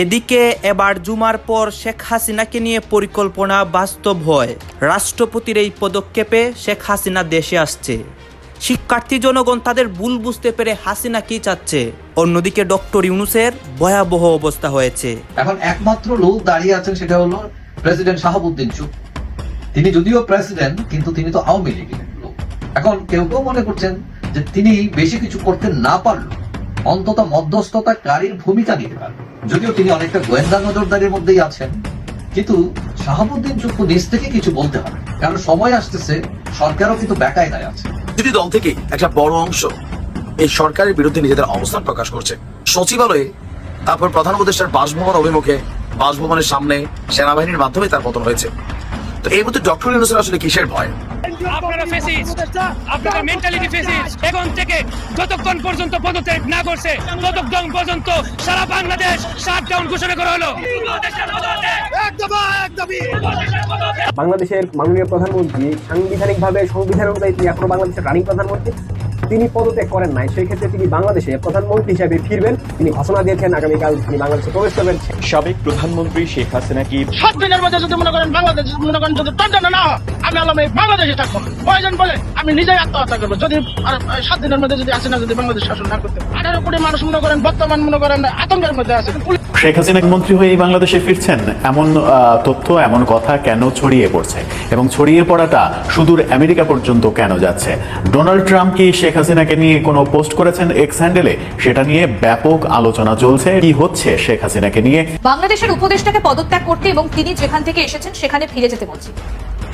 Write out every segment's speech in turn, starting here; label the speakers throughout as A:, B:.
A: এদিকে এবার জুমার পর শেখ হাসিনাকে নিয়ে পরিকল্পনা বাস্তব হয়। রাষ্ট্রপতির এই পদক্ষেপে শেখ হাসিনা দেশে আসছে। শিক্ষার্থী জনগণ তাদের ভুল বুঝতে পেরে হাসিনা কি চাচ্ছে? অন্যদিকে ডক্টর ইউনুসের ভয়াবহ অবস্থা হয়েছে।
B: এখন একমাত্র লোক দাঁড়িয়ে আছেন সেটা হলো প্রেসিডেন্ট শাহাবুদ্দিন চুপ। তিনি যদিও প্রেসিডেন্ট, কিন্তু তিনি তো আওয়ামী লীগের লোক। এখন কেউ কেউ মনে করছেন যে তিনি বেশি কিছু করতে না পারল অন্তত মধ্যস্থতাকারীর ভূমিকা নিতে পারল যদিও তিনি অনেকটা গোয়েন্দা নজরদারির মধ্যেই আছেন, কিন্তু শাহাবুদ্দিন চুপ নিজ থেকে কিছু বলতে হবে, কারণ সময় আসতেছে, সরকারও কিন্তু বেকায়দায় আছে।
C: যদি দল থেকে একটা বড় অংশ এই সরকারের বিরুদ্ধে নিজেদের অবস্থান প্রকাশ করছে। সচিবালয়ে তারপর প্রধান উপদেষ্টার বাসভবন অভিমুখে বাসভবনের সামনে সেনাবাহিনীর মাধ্যমে তার পতন হয়েছে। তো এই মধ্যে ডক্টর ইউনুসের আসলে কিসের ভয়?
D: আপনারা ফেসিস্ট আপনারা মেন্টালিটি ফেসিস্ট এখন থেকে যতক্ষণ পর্যন্ত পদত্যাগ না করছে ততক্ষণ পর্যন্ত সারা বাংলাদেশ শাটডাউন ঘোষণা করা হলো।
E: বাংলাদেশের মাননীয় প্রধানমন্ত্রী সাংবিধানিকভাবে সংবিধান অনুযায়ী এখনও বাংলাদেশের রানিং প্রধানমন্ত্রী। তিনি পদত্যাগ করেন নাই। সেই ক্ষেত্রে তিনি বাংলাদেশে প্রধানমন্ত্রী হিসেবে ফিরবেন। তিনি ঘোষণা দিয়েছেন আগামীকাল তিনি বাংলাদেশে প্রবেশ করবেন।
F: সাবেক প্রধানমন্ত্রী শেখ হাসিনা কি
G: সাত দিনের মধ্যে যদি মনে করেন বাংলাদেশ মনে করেন যদি টন্ডন না হয় আমি আলাম এই বাংলাদেশে থাকব। প্রয়োজন বলে আমি নিজেই আত্মহত্যা করব। যদি সাত দিনের মধ্যে যদি আসে না যদি বাংলাদেশ শাসন না করতে আঠারো কোটি মানুষ মনে করেন বর্তমান মনে করেন আতঙ্কের মধ্যে আছে।
F: শেখ হাসিনা মন্ত্রী হয়ে বাংলাদেশে ফিরছেন, এমন তথ্য, এমন কথা কেন ছড়িয়ে পড়ছে? এবং ছড়িয়ে পড়াটা সুদূর আমেরিকা পর্যন্ত কেন যাচ্ছে? ডোনাল্ড ট্রাম্প কি শেখ হাসিনাকে নিয়ে কোনো পোস্ট করেছেন এক্স হ্যান্ডেলে সেটা নিয়ে ব্যাপক আলোচনা চলছে। কি হচ্ছে শেখ হাসিনাকে নিয়ে?
H: বাংলাদেশের উপদেষ্টাকে পদত্যাগ করতে এবং তিনি যেখান থেকে এসেছেন, সেখানে ফিরে যেতে বলছে।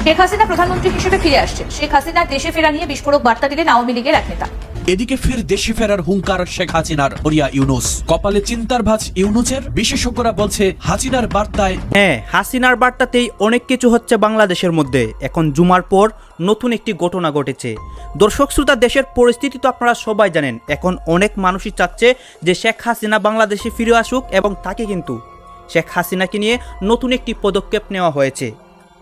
H: শেখ হাসিনা প্রধানমন্ত্রী হিসেবে ফিরে আসছেন। শেখ হাসিনা দেশে ফেরা নিয়ে বিস্ফোরক বার্তা দিলেন আওয়ামী লীগের এক নেতা।
I: এদিকে ফের দেশে ফেরার হুঙ্কার শেখ হাসিনার ওরিয়া ইউনুস। কপালে চিন্তার ভাঁজ ইউনুসের? বিশেষজ্ঞরা বলছে, হাসিনার বার্তায়
A: হ্যাঁ হাসিনার বার্তাতেই অনেক কিছু হচ্ছে বাংলাদেশের মধ্যে। এখন জুমার পর নতুন একটি ঘটনা ঘটেছে। দর্শক শ্রোতা, দেশের পরিস্থিতি তো আপনারা সবাই জানেন। এখন অনেক মানুষই চাচ্ছে যে শেখ হাসিনা বাংলাদেশে ফিরে আসুক এবং তাকে কিন্তু, শেখ হাসিনাকে নিয়ে নতুন একটি পদক্ষেপ নেওয়া হয়েছে।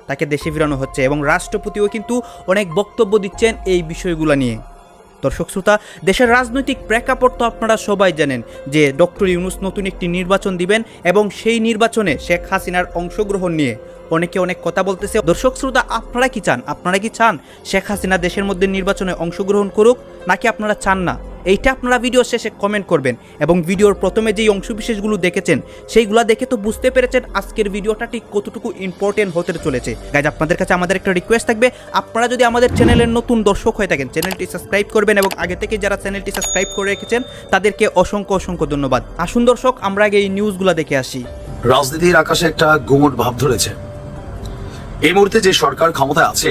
A: তাকে দেশে ফিরানো হচ্ছে এবং রাষ্ট্রপতিও কিন্তু অনেক বক্তব্য দিচ্ছেন এই বিষয়গুলো নিয়ে। দর্শক শ্রোতা, দেশের রাজনৈতিক প্রেক্ষাপট তো আপনারা সবাই জানেন যে ডক্টর ইউনুস নতুন একটি নির্বাচন দিবেন এবং সেই নির্বাচনে শেখ হাসিনার অংশগ্রহণ নিয়ে। অনেকে অনেক কথা বলতেছে। দর্শক শ্রোতা, আপনারা কি চান? আপনারা কি চান শেখ হাসিনা দেশের মধ্যে নির্বাচনে অংশগ্রহণ করুক, নাকি আপনারা চান না? এইটা আপনারা ভিডিও শেষে কমেন্ট করবেন এবং ভিডিওর প্রথমে যেই অংশবিশেষগুলো দেখেছেন, সেইগুলো দেখে তো বুঝতে পেরেছেন আজকের ভিডিওটা ঠিক কতটুকু ইম্পর্টেন্ট হতে চলেছে। গাইজ আপনাদের কাছে আমাদের একটা রিকোয়েস্ট থাকবে, আপনারা যদি আমাদের চ্যানেলের নতুন দর্শক হয়ে থাকেন চ্যানেলটি সাবস্ক্রাইব করবেন এবং আগে থেকে যারা চ্যানেলটি সাবস্ক্রাইব করে রেখেছেন, তাদেরকে অসংখ্য অসংখ্য ধন্যবাদ। আসুন দর্শক, আমরা আগে এই নিউজগুলো দেখে আসি।
C: রাজনীতির আকাশে একটা গুমট ভাব ধরেছে। এই মুহূর্তে যে সরকার ক্ষমতায় আছে,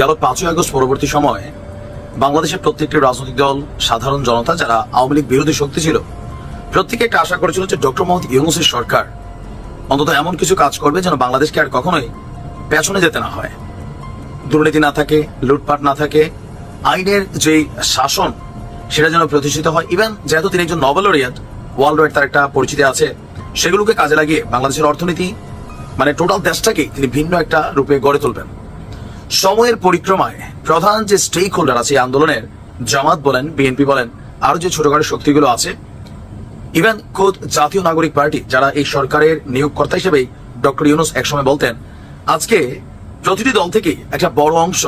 C: গেল পাঁচই আগস্ট পরবর্তী সময়ে বাংলাদেশের প্রত্যেকটি রাজনৈতিক দল, সাধারণ জনতা, যারা আওয়ামী লীগ বিরোধী শক্তি ছিল, প্রত্যেকে একটা আশা করেছিল যে ডক্টর মোহাম্মদ ইউনুসের সরকার অন্তত এমন কিছু কাজ করবে যেন বাংলাদেশকে আর কখনোই পেছনে যেতে না হয়। দুর্নীতি না থাকে, লুটপাট না থাকে, আইনের যে শাসন, সেটা যেন প্রতিষ্ঠিত হয়। ইভেন যেহেতু তিনি একজন নোবেল লরিয়াত ওয়ার্ল্ড ওয়াইড তার একটা পরিচিতি আছে, সেগুলোকে কাজে লাগিয়ে বাংলাদেশের অর্থনীতি মানে টোটাল দেশটাকে তিনি ভিন্ন একটা রূপে গড়ে তুলবেন। সময়ের পরিক্রমায় প্রধান যে স্টেক হোল্ডার আছে আন্দোলনের, জামাত বলেন বিএনপি বলেন আরও যে ছোটখাটো শক্তিগুলো আছে ইভেন খোদ জাতীয় নাগরিক পার্টি, যারা এই সরকারের নিয়োগকর্তা হিসেবে ডক্টর ইউনুস একসময় বলতেন, আজকে প্রতিটি দল থেকে একটা বড় অংশ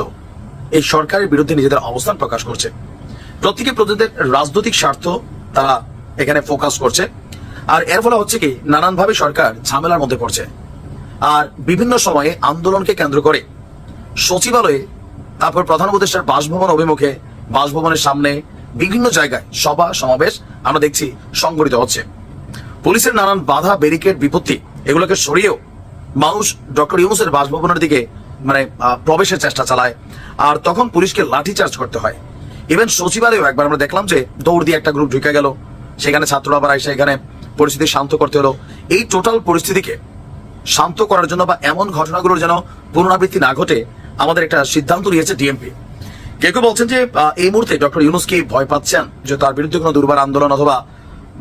C: এই সরকারের বিরুদ্ধে নিজেদের অবস্থান প্রকাশ করছে। প্রত্যেকে প্রতিদের রাজনৈতিক স্বার্থ তারা এখানে ফোকাস করছে। আর এর ফলে হচ্ছে কি, নানানভাবে সরকার ঝামেলার মধ্যে পড়ছে। আর বিভিন্ন সময়ে আন্দোলনকে কেন্দ্র করে সচিবালয়ে, তারপর প্রধান উপদেষ্টার বাসভবন অভিমুখে, বাসভবনের সামনে বিভিন্ন জায়গায় সভা, সমাবেশ আমরা দেখছি সংগঠিত হচ্ছে। পুলিশের নানান বাধা, ব্যারিকেড, বিপত্তি এগুলোকে সরিয়েও মানুষ ডক্টর ইউনুসের বাসভবনের দিকে মানে প্রবেশের চেষ্টা চালায়। আর তখন পুলিশকে লাঠি চার্জ করতে হয়। ইভেন সচিবালয়েও একবার আমরা দেখলাম যে দৌড় দিয়ে একটা গ্রুপ ঢুকে গেল। সেখানে ছাত্ররা আবার এসে এখানে পরিস্থিতি শান্ত করতে হলো। এই টোটাল পরিস্থিতিকে শান্ত করার জন্য বা এমন ঘটনাগুলোর যেন পুনরাবৃত্তি না ঘটে, আমাদের একটা সিদ্ধান্ত নিয়েছে ডিএমপি কেউ কেউ বলছেন যে এই মুহূর্তে ডক্টর ইউনুস কি ভয় পাচ্ছেন যে তার বিরুদ্ধে কোনো দুর্বার আন্দোলন অথবা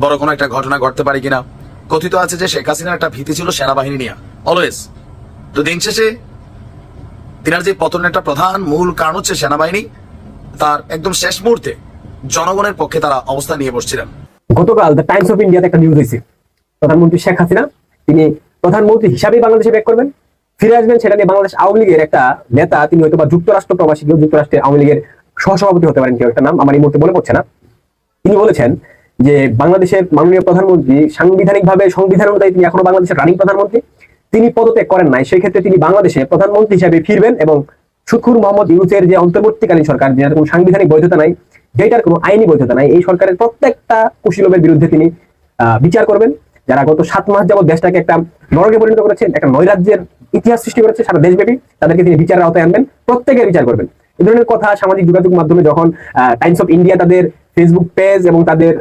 C: বড় কোনো একটা ঘটনা ঘটতে পারে কিনা? কথিত আছে যে শেখ হাসিনার একটা ভীতি ছিল সেনাবাহিনী নিয়ে, অলওয়েজ। তো দিন শেষে তিনার যে পতনের একটা প্রধান মূল কারণ হচ্ছে সেনাবাহিনী, তার একদম শেষ মুহূর্তে জনগণের পক্ষে তারা অবস্থান নিয়ে বসছিলেন।
E: গতকাল দ্য টাইমস অফ ইন্ডিয়াতে একটা নিউজ হয়েছে। প্রধানমন্ত্রী শেখ হাসিনা, তিনি প্রধানমন্ত্রী হিসাবেই বাংলাদেশে ব্যাক করবেন? ফিরে আসবেন সেটা নিয়ে বাংলাদেশ আওয়ামী লীগের একটা নেতা, তিনি হয়তো বা যুক্তরাষ্ট্র প্রবাসী কেউ যুক্তরাষ্ট্রের আওয়ামী লীগের সহসভাপতি হতে পারেন, কেউ একটা নাম আমার এই মুহূর্তে মনে পড়ছে না। তিনি বলেছেন যে বাংলাদেশের মাননীয় প্রধানমন্ত্রী সাংবিধানিকভাবে, সংবিধান অনুযায়ী তিনি এখনও বাংলাদেশের রানিং প্রধানমন্ত্রী। তিনি পদত্যাগ করেন নাই সেই ক্ষেত্রে তিনি বাংলাদেশে প্রধানমন্ত্রী হিসাবে ফিরবেন এবং শুকুর মোহাম্মদ ইউনুসের যে অন্তর্বর্তীকালীন সরকার, যেটার কোনো সাংবিধানিক বৈধতা নাই, যেটার কোনো আইনি বৈধতা নাই, এই সরকারের প্রত্যেকটা কুশীলবের বিরুদ্ধে তিনি বিচার করবেন। যারা গত সাত মাস যাবত দেশটাকে একটা নরকে পরিণত করেছেন, একটা নৈরাজ্যের ইতিহাস সৃষ্টি করেছে সারা দেশব্যাপী, তাদেরকে তিনি বিচারের আওতায় আনবেন প্রত্যেকের বিচার করবেন। এই ধরনের কথা সামাজিক যোগাযোগ মাধ্যমে যখন টাইমস অফ ইন্ডিয়া তাদের ফেসবুক পেজ এবং তাদের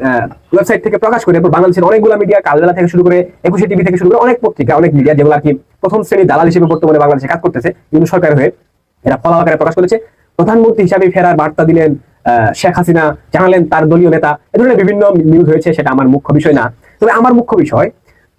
E: ওয়েবসাইট থেকে প্রকাশ করে বাংলাদেশের অনেকগুলো মিডিয়া কালবেলা থেকে শুরু করে, একুশে টিভি থেকে শুরু করে অনেক পত্রিকা, অনেক মিডিয়া যেগুলো আর কি প্রথম শ্রেণির দালাল হিসেবে বর্তমানে বাংলাদেশে কাজ করতেছে, কিন্তু সরকার হয়ে এরা ফলাও আকারে প্রকাশ করেছে। প্রধানমন্ত্রী হিসাবে ফেরার বার্তা দিলেন শেখ হাসিনা, জানালেন তার দলীয় নেতা। এ ধরনের বিভিন্ন নিউজ হয়েছে, সেটা আমার মুখ্য বিষয় না। তবে আমার মুখ্য বিষয়,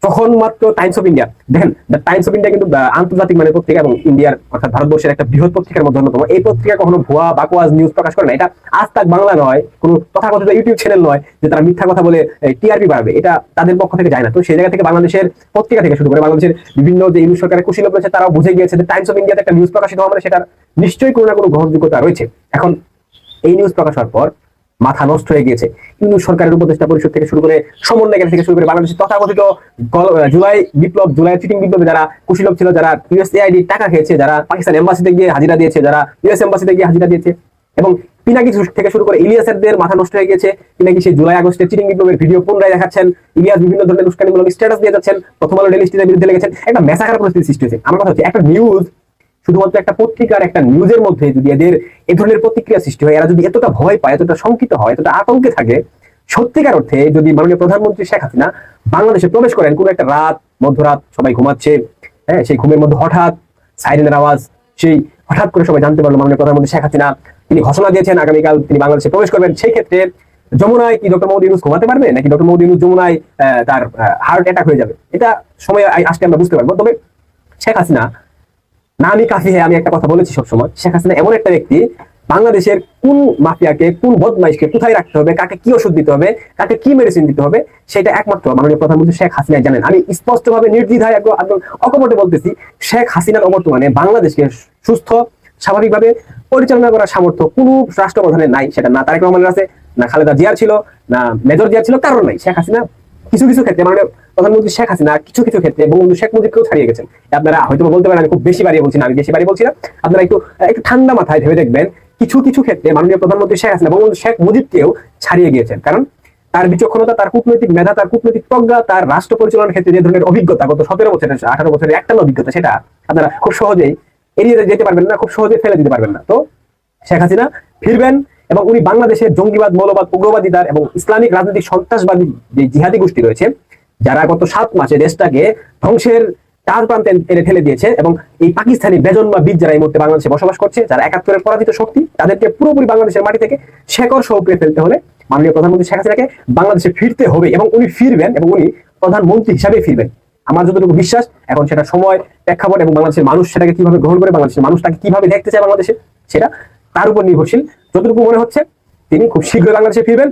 E: তখন মাত্র টাইমস অফ ইন্ডিয়া দেখেন দ্য টাইমস অফ ইন্ডিয়া কিন্তু আন্তর্জাতিক মানের পত্রিকা এবং ইন্ডিয়ার অর্থাৎ ভারতবর্ষের একটা বৃহৎ পত্রিকার মধ্যে অন্যতম। এই পত্রিকা কখনো ভুয়া বাকওয়াজ নিউজ প্রকাশ করে না। এটা আজ তাক বাংলা নয়, কোনো তথাকথিত ইউটিউব চ্যানেল নয় যে তারা মিথ্যা কথা বলে টিআরপি বাড়বে এটা তাদের পক্ষ থেকে যায় না। তো সেই জায়গা থেকে বাংলাদেশের পত্রিকা থেকে শুরু করে বাংলাদেশের বিভিন্ন যে ইউনিট সরকারের কুশীলভ রয়েছে, তারাও বুঝে গিয়েছে যে টাইমস অফ ইন্ডিয়াতে একটা নিউজ প্রকাশিত হওয়া মানে সেটার নিশ্চয়ই কোনো না কোনো গ্রহণযোগ্যতা রয়েছে। এখন এই নিউজ প্রকাশ হওয়ার পর মাথা নষ্ট হয়ে গিয়েছে। কিন্তু সরকারের উপদেষ্টা পরিষদ থেকে শুরু করে সমন্বয় থেকে শুরু করে বাংলাদেশের তথাকথিত জুলাই বিপ্লব, জুলাই চিটিং বিপ্লবে যারা কুশীলভ ছিল, যারা ইউএসএআইডি টাকা খেয়েছে, যারা পাকিস্তান এম্বাসিতে গিয়ে হাজিরা দিয়েছে, যারা ইউএস এম্বাসিতে গিয়ে হাজিরা দিয়েছে এবং পিনাকি থেকে শুরু করে ইলিয়াসেরদের মাথা নষ্ট হয়ে গেছে পিনাকি সেই জুলাই আগস্টের চিটিং বিপ্লবের ভিডিও পুনরায় দেখাচ্ছেন। ইলিয়াস বিভিন্ন ধরনের উস্কানিমূলক স্ট্যাটাস দিয়ে যাচ্ছেন। প্রথম আলো ডেলি স্টিজের বিরুদ্ধে লেগেছেন। একটা মেসাকার পরিস্থিতি সৃষ্টি হয়েছে। আমার কথা হচ্ছে, একটা নিউজ শুধুমাত্র একটা পত্রিকার একটা নিউজের মধ্যে যদি এদের এ ধরনের প্রতিক্রিয়া সৃষ্টি হয়, এরা যদি এতটা ভয় পায়, এতটা শঙ্কিত হয়, এতটা আতঙ্কে থাকে, সত্যিকার অর্থে যদি মাননীয় প্রধানমন্ত্রী শেখ হাসিনা বাংলাদেশে প্রবেশ করেন, কোনো একটা রাত, মধ্যরাত সবাই ঘুমাচ্ছে হ্যাঁ সেই ঘুমের মধ্যে হঠাৎ সাইরেনের আওয়াজ, সেই হঠাৎ করে সবাই জানতে পারল মাননীয় প্রধানমন্ত্রী শেখ হাসিনা, তিনি ঘোষণা দিয়েছেন আগামীকাল তিনি বাংলাদেশে প্রবেশ করবেন। সেই ক্ষেত্রে যমুনায় কি ডক্টর মোহাম্মদ ইউনুস ঘুমাতে পারবে, নাকি ডক্টর মোহাম্মদ ইউনুস যমুনায় তার হার্ট অ্যাটাক হয়ে যাবে? এটা সময় আসলে আমরা বুঝতে পারব। তবে শেখ হাসিনা না আমি কাফি হ্যাঁ আমি একটা কথা বলেছি সবসময়, শেখ হাসিনা এমন একটা ব্যক্তি, বাংলাদেশের কোন মাফিয়াকে, কোন বদমাইশকে কোথায় রাখতে হবে, কাকে কি ওষুধ দিতে হবে, কাকে কি মেডিসিন দিতে হবে, সেটা একমাত্র মাননীয় প্রধানমন্ত্রী শেখ হাসিনা জানেন। আমি স্পষ্টভাবে, নির্দ্বিধায় একদম অকপটে বলতেছি, শেখ হাসিনার অবর্তমানে বাংলাদেশকে সুস্থ, স্বাভাবিকভাবে পরিচালনা করার সামর্থ্য কোন রাষ্ট্রপ্রধানের নাই, সেটা না তারেক রহমানের আছে, না খালেদা জিয়ার ছিল, না মেজর জিয়ার ছিল কারণ নাই। শেখ হাসিনা কিছু কিছু ক্ষেত্রে মানে প্রধানমন্ত্রী শেখ হাসিনা, কিছু কিছু ক্ষেত্রে বঙ্গবন্ধু শেখ মুজিবকেও ছাড়িয়ে গেছেন। আপনারা হয়তো বলতে পারেন, আমি খুব বেশি বাড়িয়ে বলছি না, আমি বেশি বাড়িয়ে বলছি না। আপনারা একটু একটু ঠান্ডা মাথায় ভেবে দেখবেন, কিছু কিছু ক্ষেত্রে মাননীয় প্রধানমন্ত্রী শেখ হাসিনা, বঙ্গবন্ধু শেখ মুজিবকেও ছাড়িয়ে গিয়েছেন। কারণ তার বিচক্ষণতা, তার কূটনৈতিক মেধা, তার কূটনৈতিক প্রজ্ঞা, তার রাষ্ট্র পরিচালনার ক্ষেত্রে যে ধরনের অভিজ্ঞতা গত সতেরো বছরের আঠারো বছরের একটা অভিজ্ঞতা, সেটা আপনারা খুব সহজেই এড়িয়ে যেতে পারবেন না, খুব সহজে ফেলে দিতে পারবেন না। তো শেখ হাসিনা ফিরবেন এবং উনি বাংলাদেশের জঙ্গিবাদ, মৌলবাদ, উগ্রবাদিতার এবং ইসলামিক রাজনৈতিক সন্ত্রাসবাদী যে জিহাদি গোষ্ঠী রয়েছে, যারা গত সাত মাসে দেশটাকে ধ্বংসের তার প্রান্তে এনে ঠেলে দিয়েছে এবং এই পাকিস্তানি বেজন বা বীজ যারা এই মুহূর্তে বাংলাদেশে বসবাস করছে, যারা একাত্তরের পরাজিত শক্তি, তাদেরকে পুরোপুরি বাংলাদেশের মাটি থেকে শেকড় সহ উপড়ে ফেলতে হলে মাননীয় প্রধানমন্ত্রী শেখ হাসিনাকে বাংলাদেশে ফিরতে হবে এবং উনি ফিরবেন এবং উনি প্রধানমন্ত্রী হিসাবে ফিরবেন। আমার যতটুকু বিশ্বাস, এখন সেটা সময়, প্রেক্ষাপট এবং বাংলাদেশের মানুষ সেটাকে কীভাবে গ্রহণ করে, বাংলাদেশের মানুষ তাকে কীভাবে দেখতে চায় বাংলাদেশে, সেটা তার উপর নির্ভরশীল। যতটুকু মনে হচ্ছে, তিনি খুব শীঘ্রই বাংলাদেশে ফিরবেন।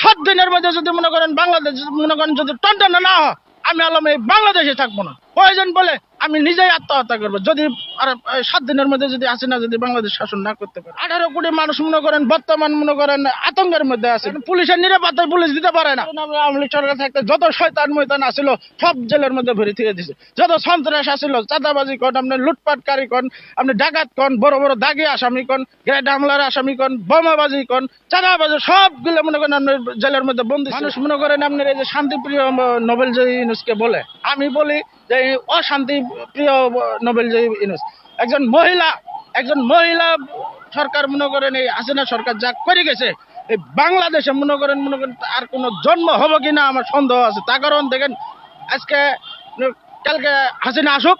G: সাত দিনের মধ্যে যদি মনে করেন বাংলাদেশ, মনে করেন যদি টন্টন না আমি আলম এই বাংলাদেশে থাকব না। প্রয়োজন বলে আমি নিজেই আত্মহত্যা করব। যদি আর সাত দিনের মধ্যে যদি আসে না যদি বাংলাদেশ শাসন না করতে পারে। আঠারো কোটি মানুষ মনে করেন বর্তমান মনে করেন আতঙ্কের মধ্যে আছে। পুলিশের নিরাপত্তায় পুলিশ দিতে পারে না। আওয়ামী লীগ সরকার থাকতে যত শয়তান ময়তান আসিল সব জেলের মধ্যে ভরে থেকে দিছে। যত সন্ত্রাস আসিল চাঁদাবাজি কন আপনি লুটপাটকারী কন আপনি ডাকাত কন বড় বড় দাগি আসামি কন গ্রেট হামলার আসামি কন বোমাবাজি কন চাঁদাবাজি সবগুলো মনে করেন আপনার জেলের মধ্যে বন্দি মানুষ মনে করেন আপনার এই যে শান্তিপ্রিয় নোবেল জয়ী ইউনুসকে বলে আমি বলি যে অশান্তি প্রিয় নোবেল জয়ী ইউনুস। একজন মহিলা একজন মহিলা সরকার মনে করেন এই হাসিনা সরকার যা করে গেছে, এই বাংলাদেশে মনে করেন মনে করেন আর কোনো জন্ম হবে কিনা আমার সন্দেহ আছে। তার কারণ দেখেন, আজকে কালকে হাসিনা আসুক,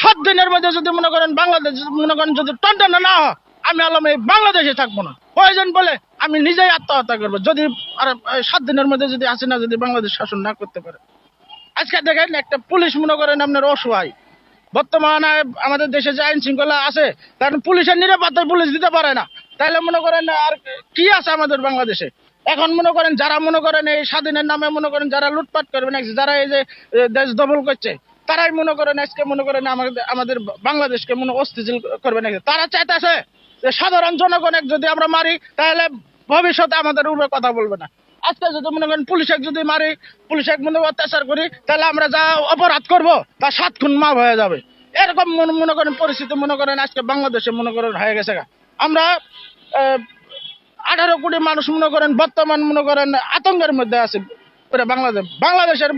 G: সাত দিনের মধ্যে যদি মনে করেন বাংলাদেশ, মনে করেন যদি টনটনা না হয়, আমি আলম এই বাংলাদেশে থাকব না। প্রয়োজন বলে আমি নিজেই আত্মহত্যা করব। যদি আর, সাত দিনের মধ্যে যদি আসে না যদি বাংলাদেশ শাসন না করতে পারে। আজকে দেখেন একটা পুলিশ মনে করেন আপনার অসহায়। বর্তমানে আমাদের দেশে যে আইন শৃঙ্খলা আছে কারণ পুলিশের নিরাপত্তায় পুলিশ দিতে পারে না। তাহলে মনে করেন আর কি আছে আমাদের বাংলাদেশে? এখন মনে করেন যারা মনে করেন এই স্বাধীনের নামে মনে করেন যারা লুটপাট করবে না যারা এই যে দেশ দখল করছে, তারাই মনে করেন আজকে মনে করেন আমাদের আমাদের বাংলাদেশকে মনে অস্থিতিশীল করবে নাকি তারা চাইতেছে যে সাধারণ জনগণের যদি আমরা মারি, তাহলে ভবিষ্যতে আমাদের উপরে কথা বলবে না। আজকে যদি মনে করেন পুলিশের যদি মারি পুলিশের মনে অত্যাচার করি, তাহলে আমরা যা অপরাধ করব, তা সাত খুন মাপ হয়ে যাবে এরকম মনে করেন পরিস্থিতি, মনে করেন আজকে বাংলাদেশে মনে করেন হয়ে গেছে। আমরা আঠারো কোটি মানুষ মনে করেন, বর্তমান মনে করেন আতঙ্কের মধ্যে আছে বাংলাদেশ বাংলাদেশের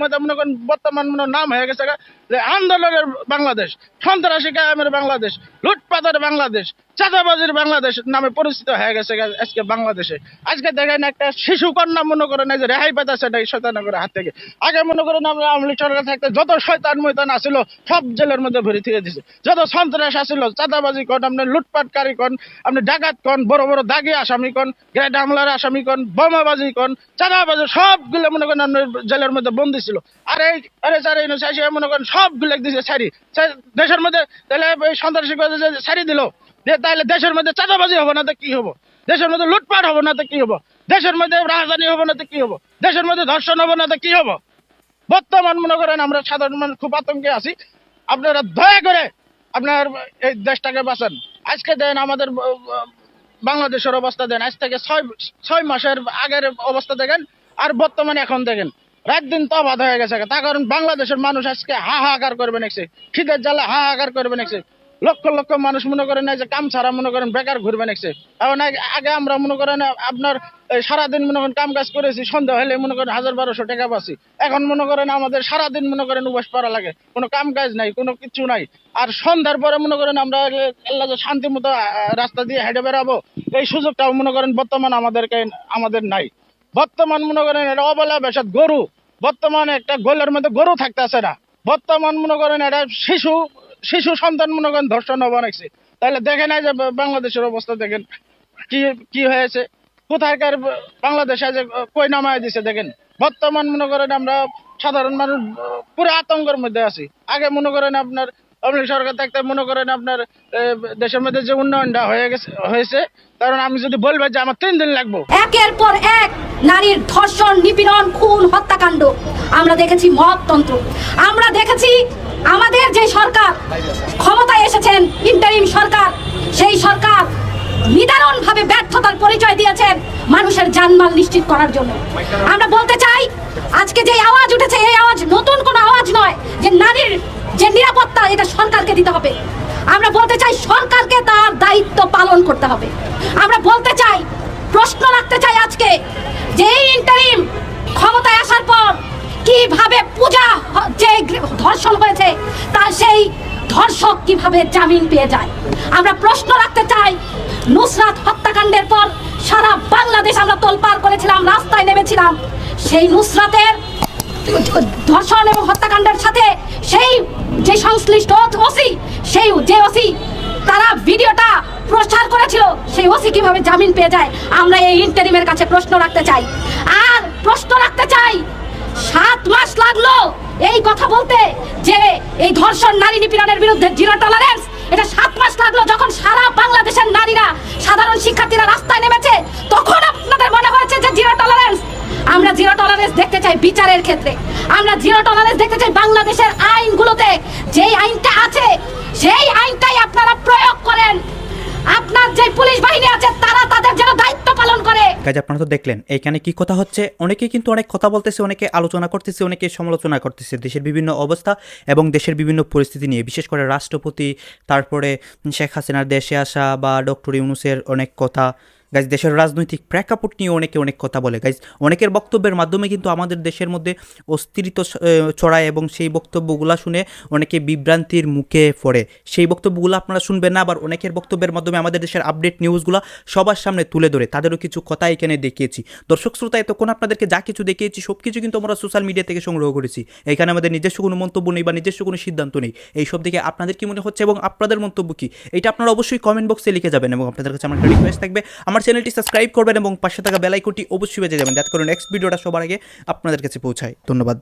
G: মধ্যে মনে করেন বর্তমান মনে নাম হয়ে গেছে যে আন্দোলনের বাংলাদেশ, সন্ত্রাসী কায়েমের বাংলাদেশ লুটপাতের বাংলাদেশ চাঁদাবাজির বাংলাদেশ নামে পরিচিত হয়ে গেছে আজকে বাংলাদেশে। আজকে দেখেন একটা শিশু কন্যা মনে করেন যে রেহাই পেতেছে এই শয়তানগরের হাত থেকে। আগে মনে করেন আমরা আওয়ামী লীগ সরকার থাকতে যত শয়তান ময়তান আসিল সব জেলের মধ্যে ভরে থেকে দিছে। যত সন্ত্রাস আসিল চাঁদাবাজি কন, আপনি লুটপাটকারী কন, আপনি ডাকাত কন, বড় বড় দাগি আসামি কন, গ্রেড হামলার আসামি কন, বোমাবাজি কন, চাঁদাবাজি সবগুলো মনে করেন আপনার জেলের মধ্যে বন্দি ছিল। আর এই আরে স্যার এই চাইছে মনে করেন সবগুলো দিছে ছাড়ি- দেশের মধ্যে তাহলে সন্ত্রাসী যে দিল। তাহলে দেশের মধ্যে চাঁদাবাজি হবে না তো কি হব? দেশের মধ্যে লুটপাট হবে না তো কি হব? দেশের মধ্যে রাজধানী হবে না তো কি হব? দেশের মধ্যে ধর্ষণ হবে না তো কি হব? বর্তমান মনে করেন আমরা সাধারণ মানুষ খুব আতঙ্কে আছি। আপনারা দয়া করে আপনার এই দেশটাকে বাঁচান। আজকে দেন আমাদের বাংলাদেশের অবস্থা দেন। আজ থেকে ছয় ছয় মাসের আগের অবস্থা দেখেন, আর বর্তমানে এখন দেখেন। রাত দিন তবাদ হয়ে গেছে। তার কারণ বাংলাদেশের মানুষ আজকে হাহাকার করবে নেছে খিদের জ্বালা হাহাকার করবে নেছে লক্ষ লক্ষ মানুষ মনে করেন যে কাম ছাড়া মনে করেন বেকার ঘুরবে নেছে এখন আগে- আমরা মনে করেন আপনার সারাদিন মনে করেন কাম কাজ করেছি সন্ধ্যা হলে মনে করেন হাজার বারোশো টাকা পাচ্ছি এখন মনে করেন আমাদের সারাদিন মনে করেন উবাস করা লাগে কোনো কাম কাজ নাই কোনো কিছু নাই আর সন্ধ্যার পরে মনে করেন আমরা আল্লাহ শান্তি মতো রাস্তা দিয়ে হেঁটে বেড়াবো এই সুযোগটাও মনে করেন বর্তমান আমাদেরকে আমাদের নাই বর্তমান মনে করেন এটা অবলা বেসাদ গরু বর্তমানে একটা গোলের মধ্যে গরু থাকতেছে না বর্তমান মনে করেন এটা শিশু শিশু সন্তান মনে করেন ধর্ষণ বানাইছে তাহলে দেখে নাই যে বাংলাদেশের অবস্থা দেখেন, কি কি হয়েছে? কোথাকার বাংলাদেশে যে কই নামায় দিছে দেখেন? বর্তমান মনে করেন আমরা সাধারণ মানুষ, পুরো আতঙ্কের মধ্যে আছি। আগে মনে করেন আপনার আওয়ামী সরকার থাকতে মনে করেন আপনার দেশের মধ্যে যে উন্নয়নটা হয়ে গেছে, হয়েছে, কারণ আমি যদি বলব যে আমার তিন দিন লাগবো।
J: একের পর এক নারীর ধর্ষণ, নিপীড়ন, খুন, হত্যাকাণ্ড। আমরা দেখেছি মহৎতন্ত্র। আমরা দেখেছি আমাদের যে সরকার ক্ষমতায় এসেছেন ইন্টারিম সরকার, সেই সরকার নিদারুণ ভাবে ব্যর্থতার পরিচয় দিয়েছেন মানুষের জানমাল নিশ্চিত করার জন্য। আমরা বলতে চাই, আজকে যে আওয়াজ উঠেছে, এই আওয়াজ নতুন কোনো আওয়াজ নয় যে নারীর যে নিরাপত্তা, এটা সরকারকে দিতে হবে। আমরা বলতে চাই, সরকারকে তার দায়িত্ব পালন করতে হবে। আমরা বলতে চাই, প্রশ্ন রাখতে চাই আজকে যে ইন্টারিম ক্ষমতায় আসার পর কীভাবে পূজা যে ধর্ষণ হয়েছে, তা সেই ধর্ষক কীভাবে জামিন পেয়ে যায়? আমরা প্রশ্ন রাখতে চাই, নুসরাত হত্যাকাণ্ডের পর সারা বাংলাদেশ আমরা তোলপাড় করেছিলাম, রাস্তায় নেমেছিলাম। সেই নুসরাতের ধর্ষণ এবং হত্যাকাণ্ডের সাথে সেই যে সংশ্লিষ্ট ওসি, সেই যে ওসি, তারা ভিডিওটা প্রচার করেছিল, সেই ওসি কীভাবে জামিন পেয়ে যায়? আমরা এই ইন্টারিমের কাছে প্রশ্ন রাখতে চাই। আর প্রশ্ন রাখতে চাই সাত মাস লাগল। এই কথা বলতে যে এই ধর্ষণ নারী নিপীড়নের বিরুদ্ধে জিরো টলারেন্স এটা সাত মাস লাগল যখন সারা বাংলাদেশের নারীরা, সাধারণ শিক্ষার্থীরা রাস্তায় নেমেছে, তখন আপনাদের মনে হয়েছে যে জিরো টলারেন্স আমরা জিরো টলারেন্স দেখতে চাই বিচারের ক্ষেত্রে। আমরা জিরো টলারেন্স দেখতে চাই বাংলাদেশের আইনগুলোতে। যেই আইনটা আছে, সেই আইনটাই আপনারা প্রয়োগ করেন। আপনার যে পুলিশ বাহিনী আছে, তারা তাদের যেন দায়িত্ব পালন করে।
A: কাজ আপনারা তো দেখলেন এখানে কি কথা হচ্ছে? অনেকে কিন্তু অনেক কথা বলতেছে, অনেকে আলোচনা করতেছে, অনেকে সমালোচনা করতেছে। দেশের বিভিন্ন অবস্থা এবং দেশের বিভিন্ন পরিস্থিতি নিয়ে, বিশেষ করে রাষ্ট্রপতি, তারপরে শেখ হাসিনার দেশে আসা বা ডক্টর ইউনুসের অনেক কথা। গাইজ দেশের রাজনৈতিক প্রেক্ষাপট নিয়ে অনেকে অনেক কথা বলে। গাইজ অনেকের বক্তব্যের মাধ্যমে কিন্তু আমাদের দেশের মধ্যে অস্থিরিত ছড়ায় এবং সেই বক্তব্যগুলো শুনে অনেকে বিভ্রান্তির মুখে পড়ে। সেই বক্তব্যগুলো আপনারা শুনবেন না, আবার অনেকের বক্তব্যের মাধ্যমে আমাদের দেশের আপডেট নিউজগুলো সবার সামনে তুলে ধরে। তাদেরও কিছু কথা এখানে দেখিয়েছি। দর্শক শ্রোতা, এতক্ষণ আপনাদেরকে যা কিছু দেখিয়েছি সব কিছু কিন্তু আমরা সোশ্যাল মিডিয়া থেকে সংগ্রহ করেছি। এখানে আমাদের নিজস্ব কোনো মন্তব্য নেই বা নিজস্ব কোনো সিদ্ধান্ত নেই। এই সব আপনাদের কি মনে হচ্ছে এবং আপনাদের মন্তব্য কি? এটা আপনারা অবশ্যই কমেন্ট বক্সে লিখে যাবেন এবং আপনাদের কাছে আমার একটা রিকোয়েস্ট থাকবে। আমার চ্যানেলটি সাবস্ক্রাইব করবেন এবং পাশে থাকা বেলাইকনটি অবশ্যই বেজে যাবেন যাতে করে নেক্সট ভিডিওটা সবার আগে আপনাদের কাছে পৌঁছায়। ধন্যবাদ।